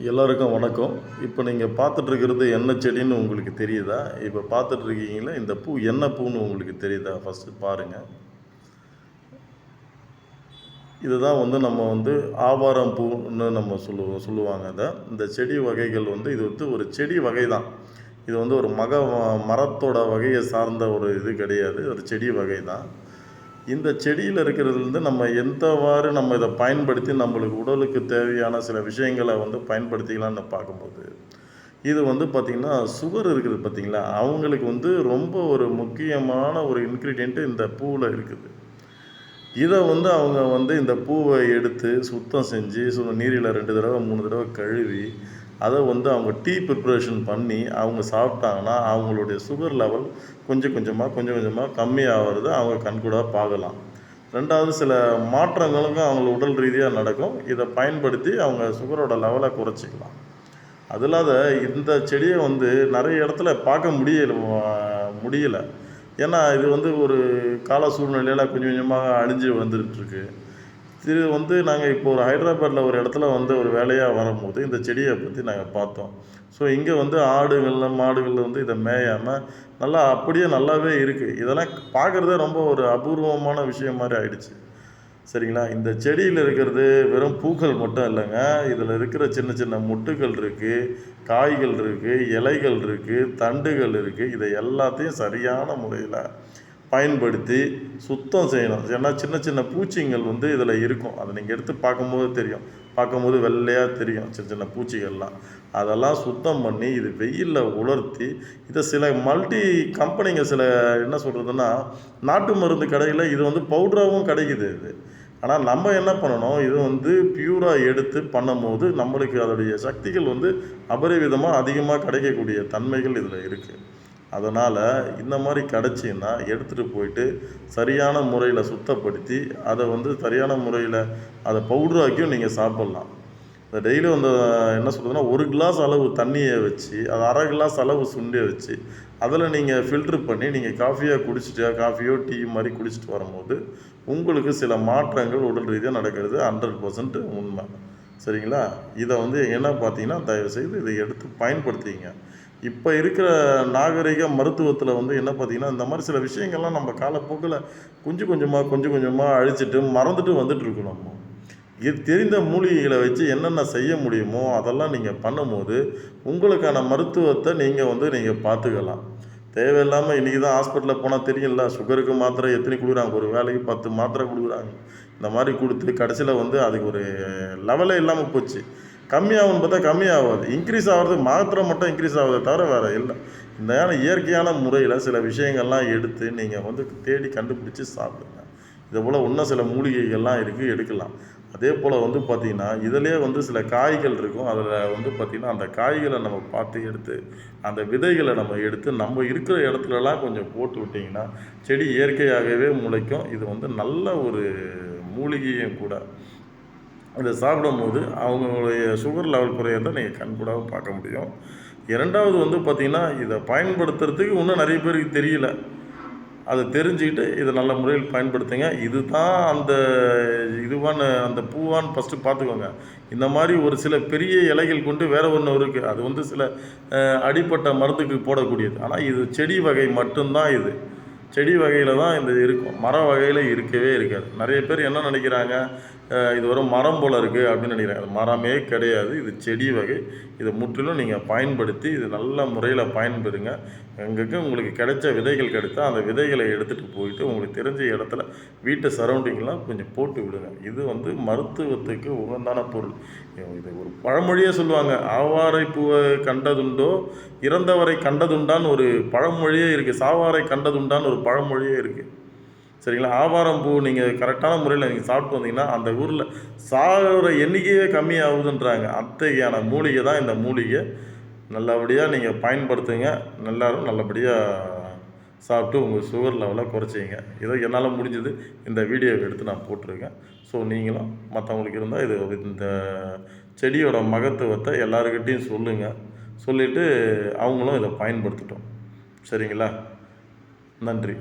எல்லோருக்கும் வணக்கம். இப்போ நீங்கள் பார்த்துட்ருக்கிறது என்ன செடின்னு உங்களுக்கு தெரியுதா? இப்போ பார்த்துட்ருக்கீங்களா? இந்த பூ என்ன பூன்னு உங்களுக்கு தெரியுதா? ஃபஸ்ட்டு பாருங்கள் இதுதான் வந்து நம்ம வந்து ஆவாரம் பூன்னு நம்ம சொல்லுவோம் சொல்லுவாங்க அதை. இந்த செடி வகைகள் வந்து இது வந்து ஒரு செடி வகை தான் இது வந்து ஒரு மக மரத்தோட வகையை சார்ந்த ஒரு இது கிடையாது. ஒரு செடி வகை தான் இந்த செடியில் இருக்கிறதுலேருந்து நம்ம எந்தவாறு நம்ம இதை பயன்படுத்தி நம்மளுக்கு உடலுக்கு தேவையான சில விஷயங்களை வந்து பயன்படுத்திக்கலாம்னு பார்க்கும்போது இது வந்து பார்த்திங்கன்னா சுகர் இருக்குது பார்த்திங்களா? அவங்களுக்கு வந்து ரொம்ப ஒரு முக்கியமான ஒரு இன்க்ரீடியண்ட்டு இந்த பூவில் இருக்குது. இதை வந்து அவங்க வந்து இந்த பூவை எடுத்து சுத்தம் செஞ்சு சு நீரில் ரெண்டு தடவை மூணு தடவை கழுவி அதை வந்து அவங்க டீ ப்ரிப்ரேஷன் பண்ணி அவங்க சாப்பிட்டாங்கன்னா அவங்களுடைய சுகர் லெவல் கொஞ்சம் கொஞ்சமாக கொஞ்சம் கொஞ்சமாக கம்மியாகிறது அவங்க கண்கூடாக பார்க்கலாம். ரெண்டாவது சில மாற்றங்களுக்கும் அவங்க உடல் ரீதியாக நடக்கும். இதை பயன்படுத்தி அவங்க சுகரோட லெவலை குறைச்சிக்கலாம். அது இல்லாத இந்த செடியை வந்து நிறைய இடத்துல பார்க்க முடியல முடியல. ஏன்னா இது வந்து ஒரு கால சூழ்நிலையில் கொஞ்சம் கொஞ்சமாக அழிஞ்சு வந்துட்டுருக்கு. இது வந்து நாங்கள் இப்போ ஒரு ஹைதராபாத்தில் ஒரு இடத்துல வந்து ஒரு வேலையாக வரும்போது இந்த செடியை பற்றி நாங்கள் பார்த்தோம். ஸோ இங்கே வந்து ஆடுகளில் மாடுகளில் வந்து இதை மேயாமல் நல்லா அப்படியே நல்லாவே இருக்குது இதெல்லாம் பார்க்குறதே ரொம்ப ஒரு அபூர்வமான விஷயம் மாதிரி ஆயிடுச்சு. சரிங்களா? இந்த செடியில் இருக்கிறது வெறும் பூக்கள் மட்டும் இல்லைங்க. இதில் இருக்கிற சின்ன சின்ன முட்டுகள் இருக்குது காய்கள் இருக்குது இலைகள் இருக்குது தண்டுகள் இருக்குது இதை எல்லாத்தையும் சரியான முறையில் பயன்படுத்தி சுத்தம் செய்யணும். ஏன்னா சின்ன சின்ன பூச்சிங்கள் வந்து இதில் இருக்கும். அதை நீங்கள் எடுத்து பார்க்கும்போது தெரியும். பார்க்கும்போது வெள்ளையாக தெரியும் சின்ன சின்ன பூச்சிகள்லாம். அதெல்லாம் சுத்தம் பண்ணி இது வெயிலில் உலர்த்தி இதை சில மல்டி கம்பெனிங்க சில என்ன சொல்கிறதுன்னா நாட்டு மருந்து கடையில் இது வந்து பவுட்ராகவும் கிடைக்குது இது. ஆனால் நம்ம என்ன பண்ணணும்? இது வந்து பியூராக எடுத்து பண்ணும்போது நம்மளுக்கு அதோடைய சக்திகள் வந்து அபரிவிதமாக அதிகமாக கிடைக்கக்கூடிய தன்மைகள் இதில் இருக்குது அதனால் இந்த மாதிரி கிடச்சின்னா எடுத்துகிட்டு போயிட்டு சரியான முறையில் சுத்தப்படுத்தி அதை வந்து சரியான முறையில் அதை பவுட்ராக்கியும் நீங்கள் சாப்பிட்லாம். இந்த டெய்லியும் அந்த என்ன சொல்கிறதுனா ஒரு கிளாஸ் அளவு தண்ணியை வச்சு அது அரை கிளாஸ் அளவு சுண்டியை வச்சு அதில் நீங்கள் ஃபில்ட்ரு பண்ணி நீங்கள் காஃபியாக குடிச்சிட்டு காஃபியோ டீ மாதிரி குடிச்சிட்டு வரும்போது உங்களுக்கு சில மாற்றங்கள் உடல் ரீதியாக நடக்கிறது ஹண்ட்ரட் பர்சன்ட் உண்மை. சரிங்களா? இதை வந்து என்ன பார்த்தீங்கன்னா தயவுசெய்து இதை எடுத்து பயன்படுத்திங்க. இப்போ இருக்கிற நாகரிக மருத்துவத்தில் வந்து என்ன பார்த்திங்கன்னா இந்த மாதிரி சில விஷயங்கள்லாம் நம்ம காலப்போக்கில் கொஞ்சம் கொஞ்சமாக கொஞ்சம் கொஞ்சமாக அழிச்சிட்டு மறந்துட்டு வந்துட்டுருக்கோம் நம்ம இது தெரிந்த மூலிகைகளை வச்சு என்னென்ன செய்ய முடியுமோ அதெல்லாம் நீங்கள் பண்ணும்போது உங்களுக்கான மருத்துவத்தை நீங்கள் வந்து நீங்கள் பார்த்துக்கலாம். தேவையில்லாமல் இன்றைக்கி தான் ஹாஸ்பிட்டலில் போனால் தெரியும்ல சுகருக்கு மாத்திரை எத்தனை கொடுக்குறாங்க? ஒரு வேலைக்கு பத்து மாத்திரை கொடுக்குறாங்க. இந்த மாதிரி கொடுத்து கடைசியில் வந்து அதுக்கு ஒரு லெவலே இல்லாமல் போச்சு. கம்மியாகும்னு பார்த்தா கம்மியாகாது. இன்க்ரீஸ் ஆகிறது மாத்திரை மட்டும் இன்க்ரீஸ் ஆகுதே தவிர வேறு இல்லை. இந்த இயற்கையான முறையில் சில விஷயங்கள்லாம் எடுத்து நீங்கள் வந்து தேடி கண்டுபிடிச்சி சாப்பிடுங்க. இதை போல் இன்னும் சில மூலிகைகள்லாம் இருக்குது எடுக்கலாம். அதே போல் வந்து பார்த்திங்கன்னா இதிலே வந்து சில காய்கள் இருக்கும். அதில் வந்து பார்த்திங்கன்னா அந்த காய்களை நம்ம பார்த்து எடுத்து அந்த விதைகளை நம்ம எடுத்து நம்ம இருக்கிற இடத்துலலாம் கொஞ்சம் போட்டு விட்டிங்கன்னா செடி இயற்கையாகவே முளைக்கும். இது வந்து நல்ல ஒரு மூலிகையும் கூட. இதை சாப்பிடும்போது அவங்களுடைய சுகர் லெவல் குறையிறத நீங்கள் கண்கூடாக பார்க்க முடியும். இரண்டாவது வந்து பார்த்திங்கன்னா இதை பயன்படுத்துறதுக்கு இன்னும் நிறைய பேருக்கு தெரியல. அதை தெரிஞ்சுக்கிட்டு இதை நல்ல முறையில் பயன்படுத்துங்க. இது தான் அந்த இதுவான அந்த பூவான்னு ஃபஸ்ட்டு பார்த்துக்கோங்க. இந்த மாதிரி ஒரு சில பெரிய இலைகள் கொண்டு வேறு ஒன்று இருக்குது அது வந்து சில அடிப்பட்ட மருந்துக்கு போடக்கூடியது. ஆனால் இது செடி வகை மட்டும்தான் இது. செடி வகையில் தான் இந்த இருக்கும். மர வகையில் இருக்கவே இருக்காது. நிறைய பேர் என்ன நினைக்கிறாங்க? இது ஒரு மரம் போல் இருக்குது அப்படின்னு நினைக்கிறேன். அது மரமே கிடையாது. இது செடி வகை. இதை முற்றிலும் நீங்கள் பயன்படுத்தி இது நல்ல முறையில் பயன்பெறுங்க. எங்களுக்கு உங்களுக்கு கிடைச்ச விதைகள் கிடைத்தா அந்த விதைகளை எடுத்துகிட்டு போயிட்டு உங்களுக்கு தெரிஞ்ச இடத்துல வீட்டு சரௌண்டிங்லாம் கொஞ்சம் போட்டு விடுங்க. இது வந்து மருத்துவத்துக்கு உகந்தான பொருள். இது ஒரு பழமொழியே சொல்லுவாங்க. ஆவாரை பூவை கண்டதுண்டோ இறந்தவரை கண்டதுண்டான்னு ஒரு பழமொழியே இருக்குது சாவாரை கண்டதுண்டான்னு ஒரு பழமொழியே இருக்குது சரிங்களா? ஆவாரம் பூ நீங்கள் கரெக்டான முறையில் நீங்கள் சாப்பிட்டு வந்தீங்கன்னா அந்த ஊரில் சாகிற எண்ணிக்கையே கம்மியாகுதுன்றாங்க. அத்தகையான மூலிகை தான் இந்த மூலிகை. நல்லபடியாக நீங்கள் பயன்படுத்துங்க. எல்லோரும் நல்லபடியாக சாப்பிட்டு உங்கள் சுகர் லெவலை குறைச்சிங்க இதோ என்னால் முடிஞ்சது. இந்த வீடியோவை எடுத்து நான் போட்டிருக்கேன். ஸோ நீங்களும் மற்றவங்களுக்கு இருந்தால் இது இந்த செடியோட மகத்துவத்தை எல்லாருக்கிட்டேயும் சொல்லுங்கள் சொல்லிவிட்டு அவங்களும் இதை பயன்படுத்தட்டும். சரிங்களா? நன்றி.